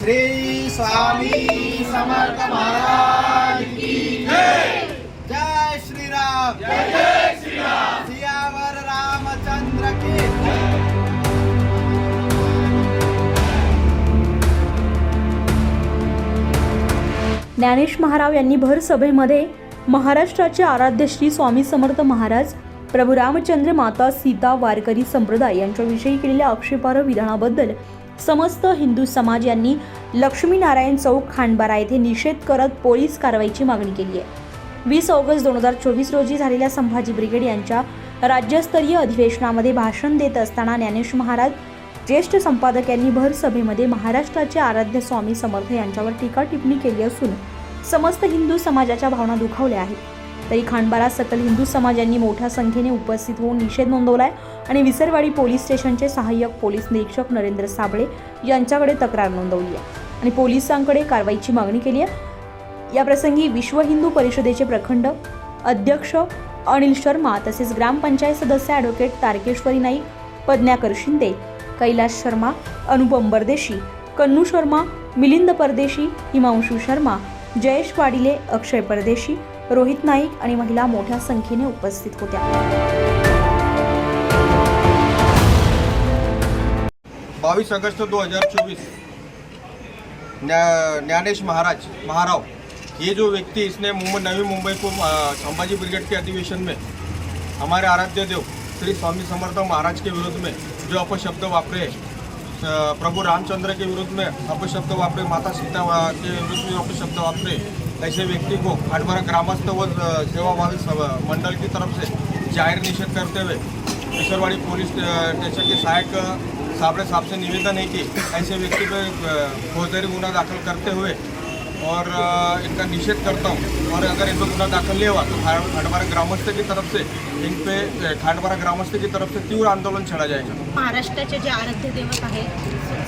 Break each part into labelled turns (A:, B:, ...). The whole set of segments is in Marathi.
A: श्री स्वामी समर्थ महाराज की जय। जय श्रीराम। जय जय श्रीराम। सियावर रामचंद्र की जय।
B: ज्ञानेश महाराव यांनी भर सभेमध्ये महाराष्ट्राचे आराध्य श्री स्वामी समर्थ महाराज प्रभू रामचंद्र माता सीता वारकरी संप्रदाय यांच्याविषयी केलेल्या आक्षेपार्ह विधानाबद्दल समस्त हिंदू समाज यांनी लक्ष्मीनारायण चौक खांडबारा येथे निषेध करत पोलीस कारवाईची मागणी केली आहे. वीस ऑगस्ट दोन हजार चोवीस रोजी झालेल्या संभाजी ब्रिगेड यांच्या राज्यस्तरीय अधिवेशनामध्ये भाषण देत असताना ज्ञानेश महाराज ज्येष्ठ संपादक यांनी भर सभेमध्ये महाराष्ट्राचे आराध्य स्वामी समर्थ यांच्यावर टीका टिप्पणी केली असून समस्त हिंदू समाजाच्या भावना दुखावल्या आहेत. तरी खांडबारात सकल हिंदू समाज यांनी मोठ्या संख्येने उपस्थित होऊन निषेध नोंदवला आहे आणि विसरवाडी पोलीस स्टेशनचे सहाय्यक पोलीस निरीक्षक नरेंद्र साबळे यांच्याकडे तक्रार नोंदवली आहे. आणि पोलिसांकडे कारवाईची मागणी केली आहे. या प्रसंगी विश्व हिंदू परिषदेचे प्रखंड अध्यक्ष अनिल शर्मा तसेच ग्रामपंचायत सदस्य ॲडव्होकेट तारकेश्वरी नाईक पद्न्याकर शिंदे कैलास शर्मा अनुपम परदेशी कन्नू शर्मा मिलिंद परदेशी हिमांशू शर्मा जयेश वाडिले अक्षय परदेशी रोहित नाईक आणि महिला मोठ्या संख्येने उपस्थित होत्या.
C: बावीस ऑगस्ट दो हज़ार चौबीस ज्ञानेश महाराज महाराव ये जो व्यक्ति इसने मुंबई नवी मुंबई को संभाजी ब्रिगेड के अधिवेशन में हमारे आराध्य देव श्री स्वामी समर्थ महाराज के विरुद्ध में जो अपशब्द वापरे प्रभु रामचंद्र के विरुद्ध में अपशब्द वापरे माता सीता के विरुद्ध में अपशब्द वापरे ऐसे व्यक्ति को खाटभरा ग्रामस्थ व सेवा सेवाभावी मंडल की तरफ से जाहिर निषेध करते हुए किशोरवाड़ी पुलिस स्टेशन के सहायक साबड़े साहब से निवेदन है कि ऐसे व्यक्ति पर फौजदारी गुना दाखिल करते हुए और इनका निषेध करता. हूँ और अगर इन पर गुना दाखिल नहीं हुआ तो खा- खाटबारा ग्रामस्थ की तरफ से इन पे खाटबारा ग्रामस्थ की तरफ से तीव्र आंदोलन छेड़ा जाएगा
D: महाराष्ट्राचे जे आराध्य दैवत आहे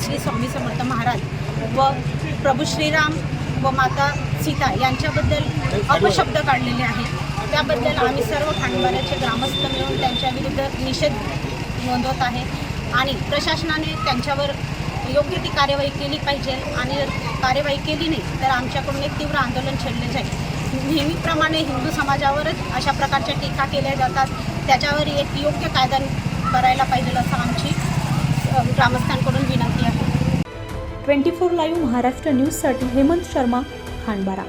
D: श्री स्वामी समर्थ महाराज व प्रभू श्रीराम व माता सीता यांच्याबद्दल अपशब्द काढलेले आहेत. त्याबद्दल आम्ही सर्व खांडबाऱ्याचे ग्रामस्थ मिळून त्यांच्या विरुद्ध निषेध नोंदवत आहे आणि प्रशासनाने त्यांच्यावर योग्य ती कार्यवाही केली पाहिजे आणि कार्यवाही केली नाही तर आमच्याकडून एक तीव्र आंदोलन छेडले जाईल. नेहमीप्रमाणे हिंदू समाजावरच अशा प्रकारच्या टीका केल्या जातात. त्याच्यावर एक योग्य कायदा करायला पाहिजे असं आमची ग्रामस्थांकडून विनंती
B: ट्वेंटी फोर लाईव्ह महाराष्ट्र न्यूजसाठी हेमंत शर्मा खांडबारा.